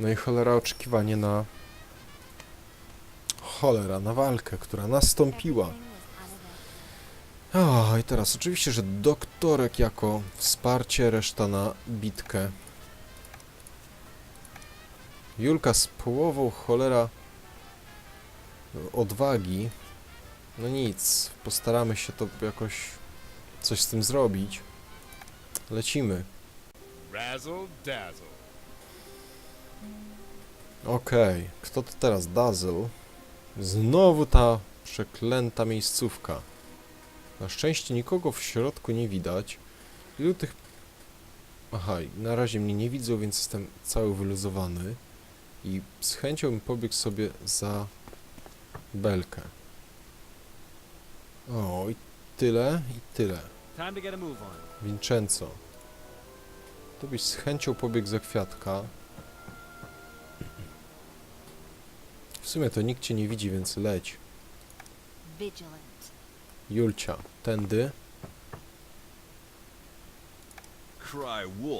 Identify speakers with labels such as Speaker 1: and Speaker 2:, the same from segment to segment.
Speaker 1: No i cholera oczekiwanie na... Cholera, na walkę, która nastąpiła. O, i teraz oczywiście, że doktorek jako wsparcie, reszta na bitkę. Julka z połową cholera odwagi. No nic, postaramy się to jakoś coś z tym zrobić. Lecimy.
Speaker 2: Razzle dazzle.
Speaker 1: Okej, kto to teraz? Dazzle. Znowu ta przeklęta miejscówka. Na szczęście nikogo w środku nie widać. Ilu tych... Aha, na razie mnie nie widzą, więc jestem cały wyluzowany. I z chęcią bym pobiegł sobie za belkę. O, i tyle, i tyle. Vincenzo. To byś z chęcią pobiegł za kwiatka. Sumie to nikt cię nie widzi, więc leć. Julcia, tędy.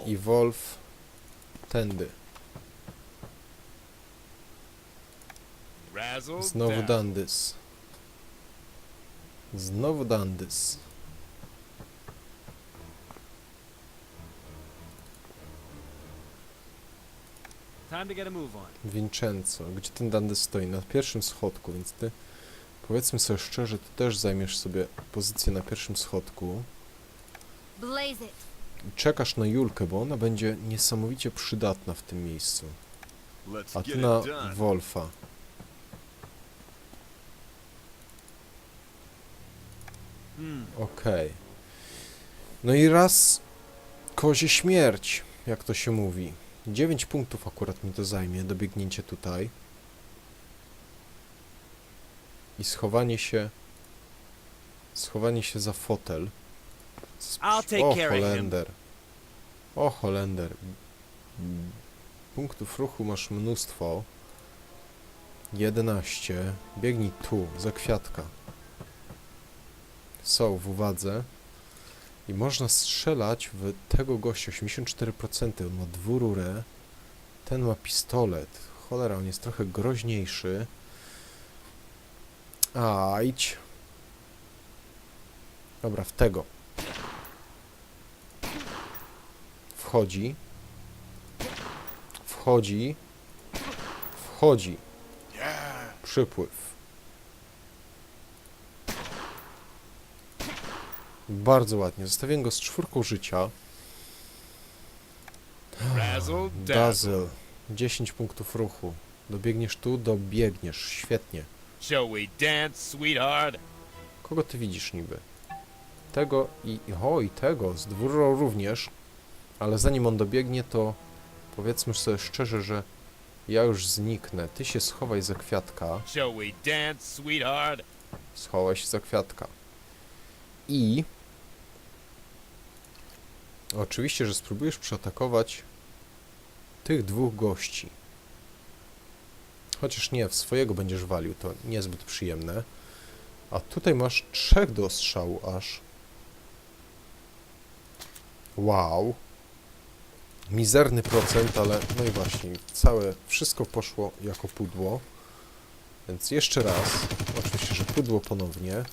Speaker 1: I Wolf, tędy. Znowu. Dandys. Znowu Dandys. Vincenzo, gdzie ten Dandys stoi? Na pierwszym schodku, więc ty, powiedzmy sobie szczerze, ty też zajmiesz sobie pozycję na pierwszym schodku.
Speaker 3: Blaze it.
Speaker 1: I czekasz na Julkę, bo ona będzie niesamowicie przydatna w tym miejscu.
Speaker 2: Let's
Speaker 1: A
Speaker 2: get
Speaker 1: ty na
Speaker 2: done.
Speaker 1: Wolfa.
Speaker 4: Hmm.
Speaker 1: Okej. No i raz kozie śmierć, jak to się mówi. 9 punktów akurat mi to zajmie, dobiegnięcie tutaj. I schowanie się... Schowanie się za fotel. O. Holender. O, Holender. Punktów ruchu masz mnóstwo. 11. Biegnij tu, za kwiatka. Są w uwadze. I można strzelać w tego gościa. 84%. On ma dwururę. Ten ma pistolet. Cholera, on jest trochę groźniejszy. A, idź. Dobra, w tego. Wchodzi. Wchodzi. Wchodzi. Przypływ. Bardzo ładnie. Zostawiłem go z czwórką życia.
Speaker 2: Dazzle.
Speaker 1: Dazzle. 10 punktów ruchu. Dobiegniesz tu, dobiegniesz. Świetnie.
Speaker 2: Shall we dance, sweetheart?
Speaker 1: Kogo ty widzisz niby? Tego i... O, i tego. Z dwurą również. Ale zanim on dobiegnie, to powiedzmy sobie szczerze, że ja już zniknę. Ty się schowaj za kwiatka.
Speaker 2: Shall we dance, sweetheart?
Speaker 1: Schowaj się za kwiatka. I... Oczywiście, że spróbujesz przeatakować tych dwóch gości. Chociaż nie, w swojego będziesz walił, to niezbyt przyjemne. A tutaj masz trzech do ostrzału aż. Wow. Mizerny procent, ale no i właśnie, całe, wszystko poszło jako pudło. Więc jeszcze raz, oczywiście, że pudło ponownie.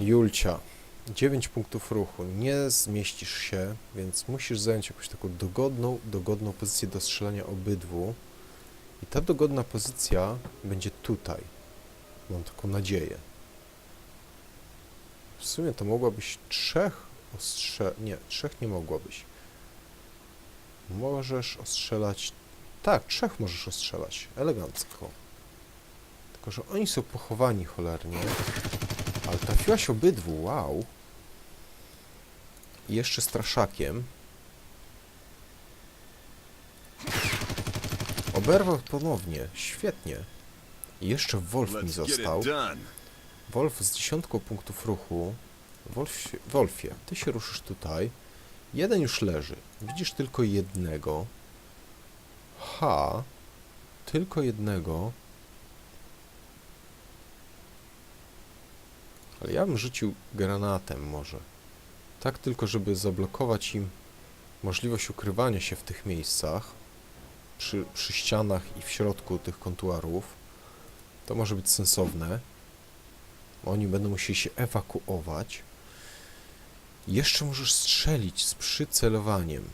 Speaker 1: Julcia, 9 punktów ruchu, nie zmieścisz się, więc musisz zająć jakąś taką dogodną, dogodną pozycję do strzelania obydwu. I ta dogodna pozycja będzie tutaj. Mam taką nadzieję. W sumie to mogłabyś trzech ostrze... Nie, trzech nie mogłabyś. Możesz ostrzelać... Tak, trzech możesz ostrzelać. Elegancko. Tylko, że oni są pochowani cholernie. Ale trafiłaś obydwu, wow. I jeszcze straszakiem. Oberwał ponownie, świetnie. I jeszcze Wolf mi został. Wolf z dziesiątką punktów ruchu. Wolf, Wolfie, ty się ruszysz tutaj. Jeden już leży. Widzisz tylko jednego. Ha. Tylko jednego. Ale ja bym rzucił granatem może. Tak tylko, żeby zablokować im możliwość ukrywania się w tych miejscach. czy przy ścianach i w środku tych kontuarów. To może być sensowne. Oni będą musieli się ewakuować. Jeszcze możesz strzelić z przycelowaniem.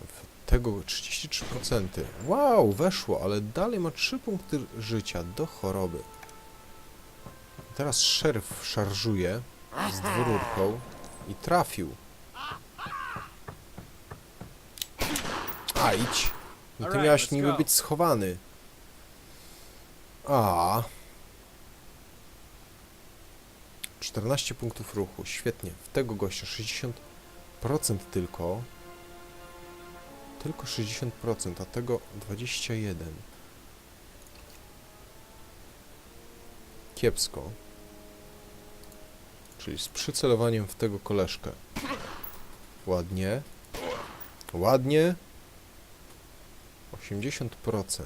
Speaker 1: W tego 33%. Wow, weszło, ale dalej ma 3 punkty życia do choroby. Teraz szeryf szarżuje z dwururką i trafił. A idź. I ty miałeś niby być schowany. A. 14 punktów ruchu. Świetnie. W tego gościa 60% tylko. Tylko 60%, a tego 21. Kiepsko. Czyli z przycelowaniem w tego koleżkę. Ładnie. Ładnie. 80%.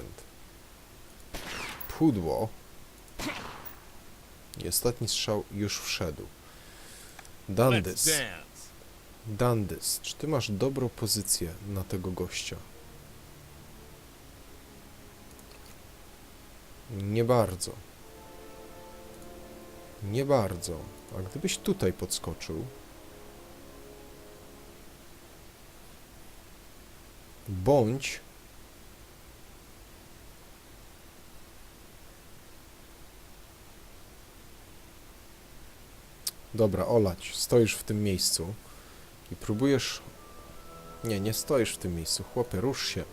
Speaker 1: Pudło. I ostatni strzał już wszedł. Dandys. Dandys, czy ty masz dobrą pozycję na tego gościa? Nie bardzo. Nie bardzo. A gdybyś tutaj podskoczył? Bądź Dobra, olać. Stoisz w tym miejscu i próbujesz... Nie, nie stoisz w tym miejscu. Chłopie, rusz się.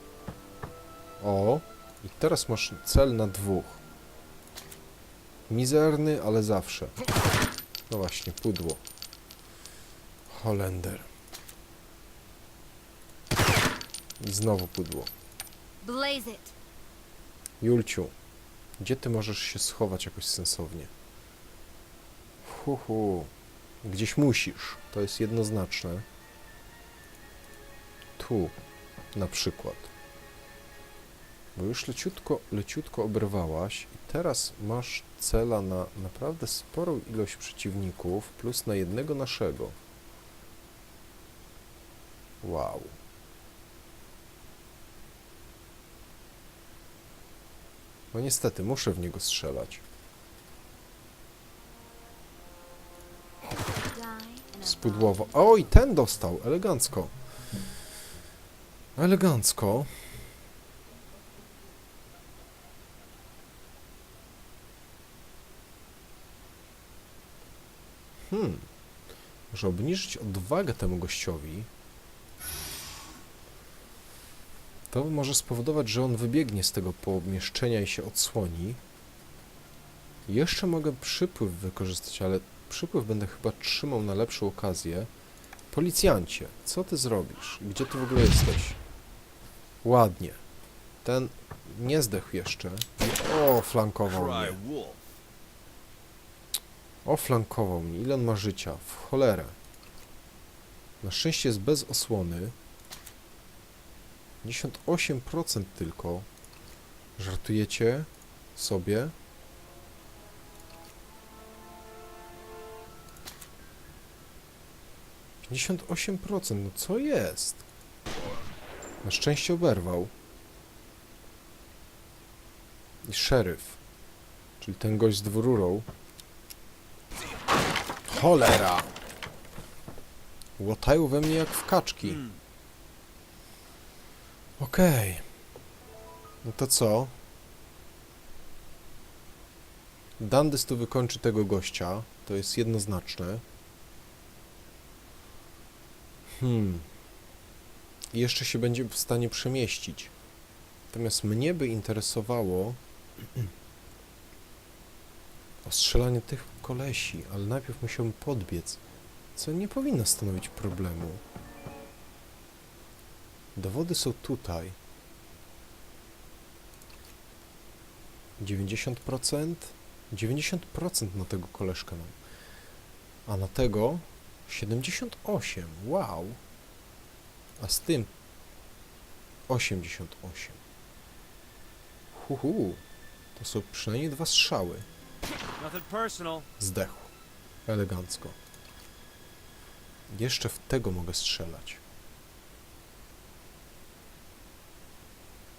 Speaker 1: O, i teraz masz cel na dwóch. Mizerny, ale zawsze. No właśnie, pudło. Holender. I znowu pudło.
Speaker 3: Blaze it.
Speaker 1: Julciu, gdzie ty możesz się schować jakoś sensownie? Hu, hu. Gdzieś musisz. To jest jednoznaczne. Tu, na przykład. Bo już leciutko, leciutko oberwałaś i teraz masz cela na naprawdę sporą ilość przeciwników plus na jednego naszego. Wow. No niestety, muszę w niego strzelać. Spudłowo. Oj, ten dostał. Elegancko. Elegancko. Hmm. Może obniżyć odwagę temu gościowi. To może spowodować, że on wybiegnie z tego pomieszczenia i się odsłoni. Jeszcze mogę przypływ wykorzystać, ale przypływ będę chyba trzymał na lepszą okazję. Policjancie, co ty zrobisz? Gdzie ty w ogóle jesteś? Ładnie. Ten nie zdechł jeszcze. O, flankował mnie. Oflankował mnie. Ile on ma życia? W cholerę. Na szczęście jest bez osłony. 58% tylko. Żartujecie sobie? Procent, no co jest? Na szczęście oberwał. I szeryf, czyli ten gość z dwururą, Cholera! Łotają we mnie jak w kaczki. Okej. No to co? Dandys tu wykończy tego gościa. To jest jednoznaczne. Hmm. I jeszcze się będzie w stanie przemieścić. Natomiast mnie by interesowało ostrzelanie tych kolesi, ale najpierw musiałbym podbiec, co nie powinno stanowić problemu. Dowody są tutaj. 90%? 90% na tego koleżkę mam. A na tego 78. Wow. A z tym 88. Huhu. To są przynajmniej dwa strzały. Zdechł. Elegancko. Jeszcze w tego mogę strzelać.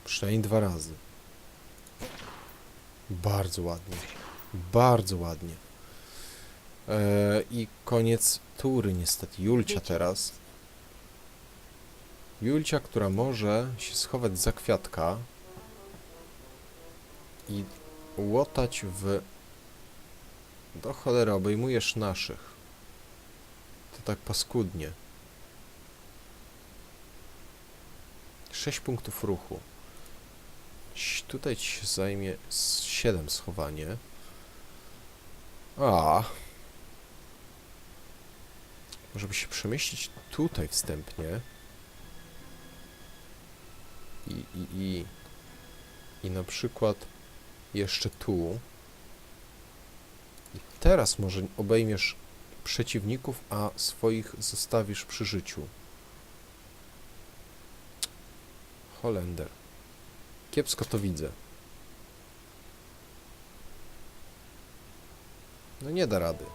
Speaker 1: Przynajmniej dwa razy. Bardzo ładnie. Bardzo ładnie. Eee, I koniec tury niestety. Julcia teraz. Julcia, która może się schować za kwiatka i łotać w... Do cholery, obejmujesz naszych. To tak paskudnie. 6 punktów ruchu. Tutaj ci się zajmie 7 schowanie. A. Może by się przemieścić tutaj wstępnie. I, i, i, i na przykład jeszcze tu. Teraz może obejmiesz przeciwników, a swoich zostawisz przy życiu. Holender. Kiepsko to widzę. No nie da rady.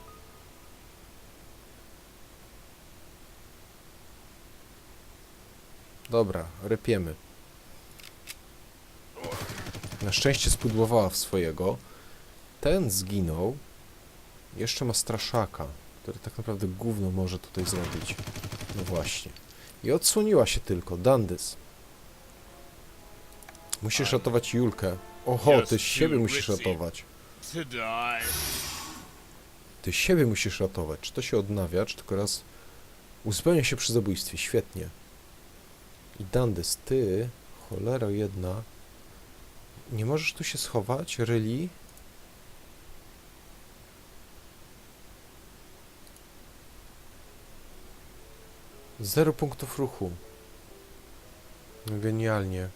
Speaker 1: Dobra, rypiemy. Na szczęście spudłowała w swojego. Ten zginął. Jeszcze ma straszaka, który tak naprawdę gówno może tutaj zrobić. No właśnie. I odsłoniła się tylko. Dandys. Musisz ratować Julkę. Oho, ty siebie musisz ratować. Ty siebie musisz ratować. Czy to się odnawia, czy tylko raz uzupełnia się przy zabójstwie. Świetnie. I Dandys, ty, cholera jedna, nie możesz tu się schować? Really? Zero punktów ruchu. Genialnie.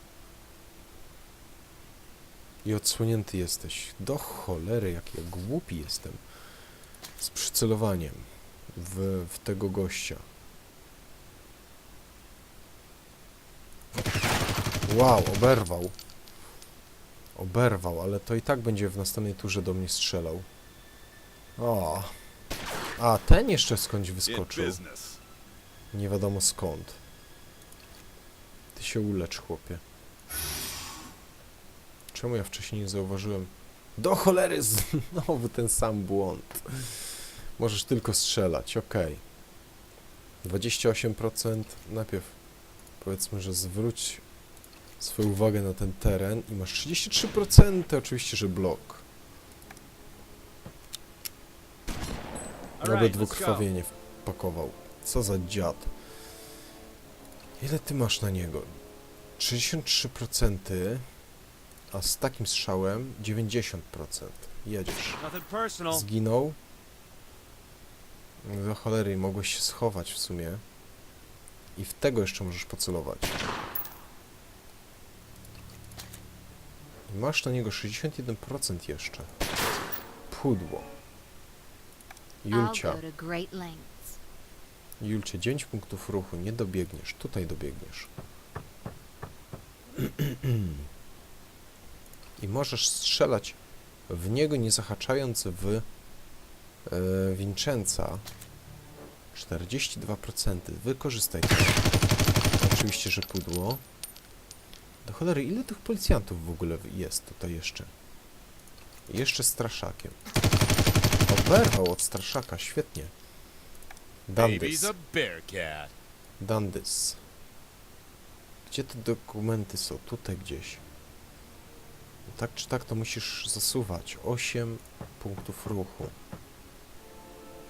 Speaker 1: I odsłonięty jesteś. Do cholery, jak ja głupi jestem. Z przycelowaniem w, w tego gościa. Wow, oberwał. Oberwał, ale to i tak będzie w następnej turze do mnie strzelał. O. A, ten jeszcze skądś wyskoczył. Nie wiadomo skąd. Ty się ulecz, chłopie. Czemu ja wcześniej nie zauważyłem? Do cholery, znowu ten sam błąd. Możesz tylko strzelać, okej. 28%. Najpierw powiedzmy, że zwróć swoją uwagę na ten teren i masz 33%. Oczywiście, że blok. Nawet dwukrwawienie wpakował. Co za dziad. Ile ty masz na niego? 63%, a z takim strzałem 90%. Jedziesz. Zginął. Do cholery, mogłeś się schować w sumie. I w tego jeszcze możesz pocelować. I masz na niego 61% jeszcze. Pudło. Julcia.
Speaker 3: I'll go to great lengths.
Speaker 1: Julcie, 9 punktów ruchu, nie dobiegniesz. Tutaj dobiegniesz. I możesz strzelać w niego, nie zahaczając w e, Vincenza. 42%. Wykorzystaj to. Oczywiście, że pudło. Do cholery, ile tych policjantów w ogóle jest tutaj jeszcze? Jeszcze straszakiem. Oberwał od straszaka, świetnie.
Speaker 2: Baby's a bear cat.
Speaker 1: Dandys. Gdzie te dokumenty są? Tutaj gdzieś. Tak czy tak to musisz zasuwać. 8 punktów ruchu.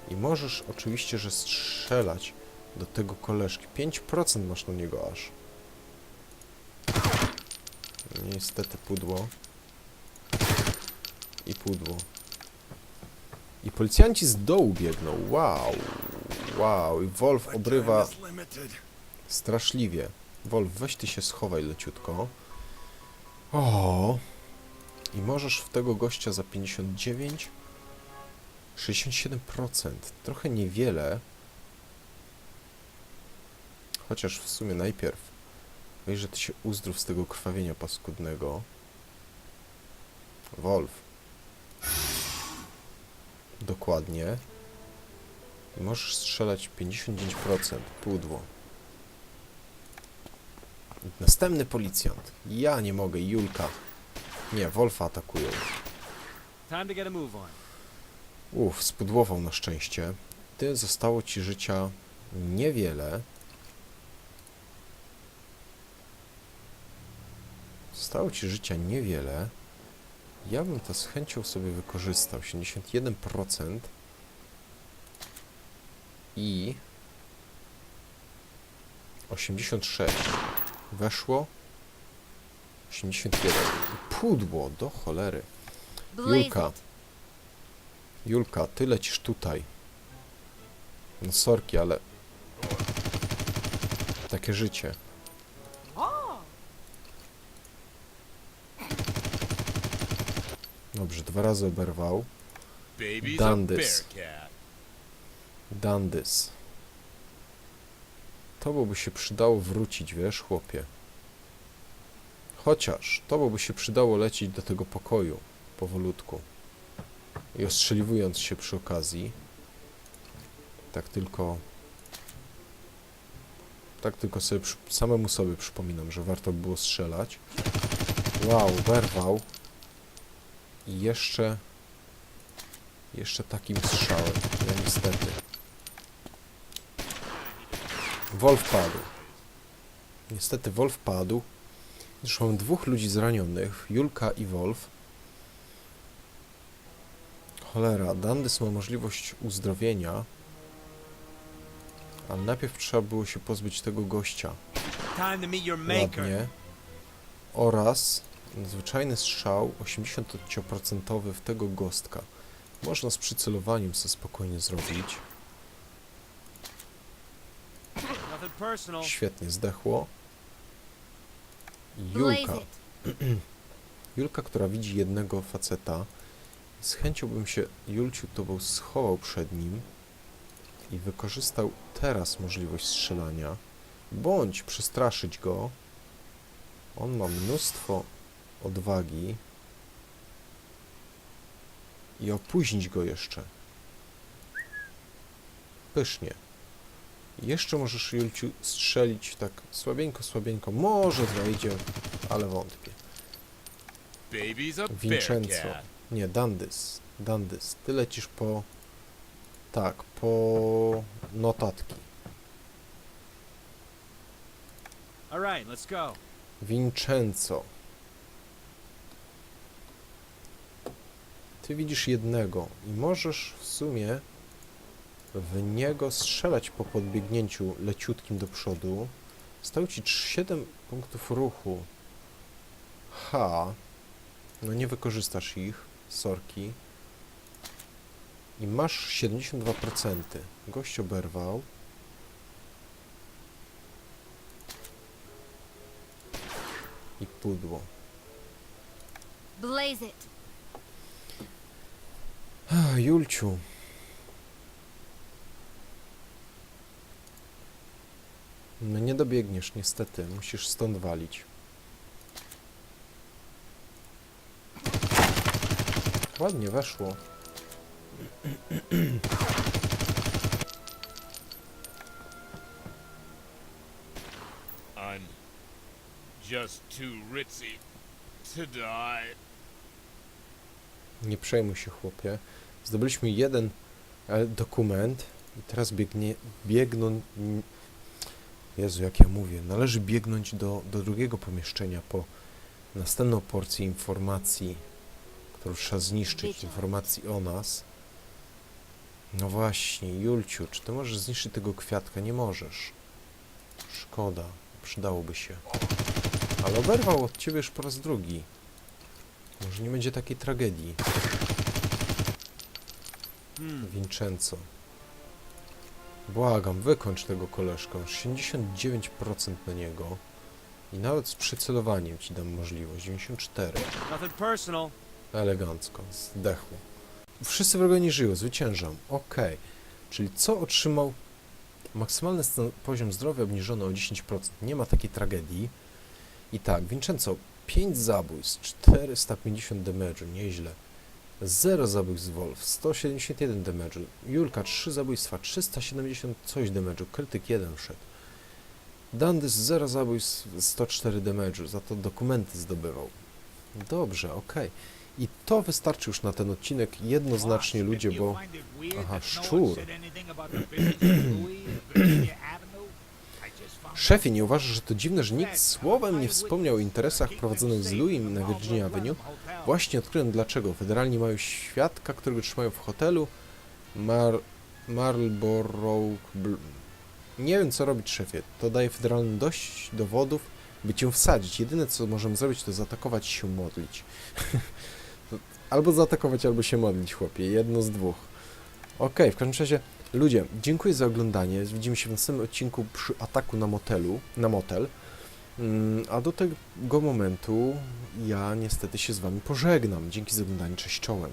Speaker 1: I możesz oczywiście, że strzelać do tego koleżki. 5% masz na niego aż. Niestety pudło. I pudło. I policjanci z dołu biegną. Wow. Wow. I Wolf obrywa straszliwie. Wolf, weź ty się schowaj leciutko. O. I możesz w tego gościa za 59 67%. Trochę niewiele. Chociaż w sumie najpierw weź, że ty się uzdrów z tego krwawienia paskudnego. Wolf. Dokładnie. I możesz strzelać 59%. Pudło. Następny policjant. Ja nie mogę, Julka. Nie, Wolfa atakują.
Speaker 4: Time to get a move on.
Speaker 1: Uff, spudłował na szczęście. Ty zostało ci życia niewiele. Zostało ci życia niewiele. Ja bym to z chęcią sobie wykorzystał. 81% i 86. Weszło 81. I pudło do cholery. Julka. Julka, ty lecisz tutaj. No sorki, ale... Takie życie. Dobrze, dwa razy oberwał.
Speaker 2: Baby's
Speaker 1: Done this. To by się przydało wrócić, wiesz, chłopie. Chociaż, to by się przydało lecieć do tego pokoju, powolutku. I ostrzeliwując się przy okazji. Tak tylko... Tak tylko sobie, samemu sobie przypominam, że warto było strzelać. Wow, werwał. I jeszcze... Jeszcze takim strzałem. Ja niestety. Wolf padł. Niestety Wolf padł. Zresztą mam dwóch ludzi zranionych, Julka i Wolf. Cholera, Dandys ma możliwość uzdrowienia. Ale najpierw trzeba było się pozbyć tego gościa. Ładnie. Oraz nadzwyczajny strzał 80% w tego gostka. Można z przycelowaniem sobie spokojnie zrobić. Świetnie, zdechło. Julka. Julka, która widzi jednego faceta. Z chęcią bym się, Julciu, tobą schował przed nim i wykorzystał teraz możliwość strzelania, bądź przestraszyć go. On ma mnóstwo odwagi i opóźnić go jeszcze. Pysznie. Jeszcze możesz, Julciu, strzelić tak słabieńko, słabieńko. Może wejdzie, ale wątpię. Vincenzo. Nie, Dandys. Dandys. Ty lecisz po... Tak, po notatki.
Speaker 4: All right, let's go.
Speaker 1: Vincenzo. Ty widzisz jednego i możesz w sumie w niego strzelać po podbiegnięciu leciutkim do przodu. Stał ci 7 punktów ruchu. Ha. No nie wykorzystasz ich. Sorki. I masz 72%. Gość oberwał. I pudło.
Speaker 3: Blaze it.
Speaker 1: Julciu. Nie dobiegniesz niestety, musisz stąd walić. Ładnie weszło.
Speaker 2: I'm just too ritzy to die.
Speaker 1: Nie przejmuj się chłopie. Zdobyliśmy jeden e, dokument i teraz biegnie, biegną... Jezu, jak ja mówię, należy biegnąć do, do drugiego pomieszczenia po następną porcję informacji, którą trzeba zniszczyć, informacji o nas. No właśnie, Julciu, czy ty możesz zniszczyć tego kwiatka? Nie możesz. Szkoda, przydałoby się. Ale oberwał od ciebie już po raz drugi. Może nie będzie takiej tragedii.
Speaker 4: Hmm.
Speaker 1: Vincenzo. Błagam, wykończ tego koleżkę. 69% na niego. I nawet z przycelowaniem ci dam możliwość. 94.
Speaker 4: Nothing personal.
Speaker 1: Elegancko. Zdechło. Wszyscy wrogowie nie żyją. Zwyciężam. Okej. Czyli co otrzymał? Maksymalny poziom zdrowia obniżony o 10%. Nie ma takiej tragedii. I tak, Vincenzo. 5 zabójstw. 450 damage'u. Nieźle. 0 zabójstw Wolf, 171 damage'u. Julka 3 zabójstwa, 370 coś damage'u. Krytyk 1 wszedł. Dandys 0 zabójstw, 104 damage'u, za to dokumenty zdobywał. Dobrze, okej. I to wystarczy już na ten odcinek jednoznacznie ludzie, bo... Aha, szczur. Szefie, nie uważasz, że to dziwne, że nikt słowem nie wspomniał o interesach prowadzonych z Louis na Virginia Avenue? Właśnie odkryłem dlaczego. Federalni mają świadka, którego trzymają w hotelu Mar... Marlborough... Bl... Nie wiem, co robić, szefie. To daje federalnym dość dowodów, by cię wsadzić. Jedyne, co możemy zrobić, to zaatakować się modlić. Albo zaatakować, albo się modlić, chłopie. Jedno z dwóch. Okej, w każdym razie, ludzie, dziękuję za oglądanie. Widzimy się w następnym odcinku przy ataku na motelu, na motel. Mm, A do tego momentu ja niestety się z wami pożegnam. Dzięki za oglądanie. Cześć czołem.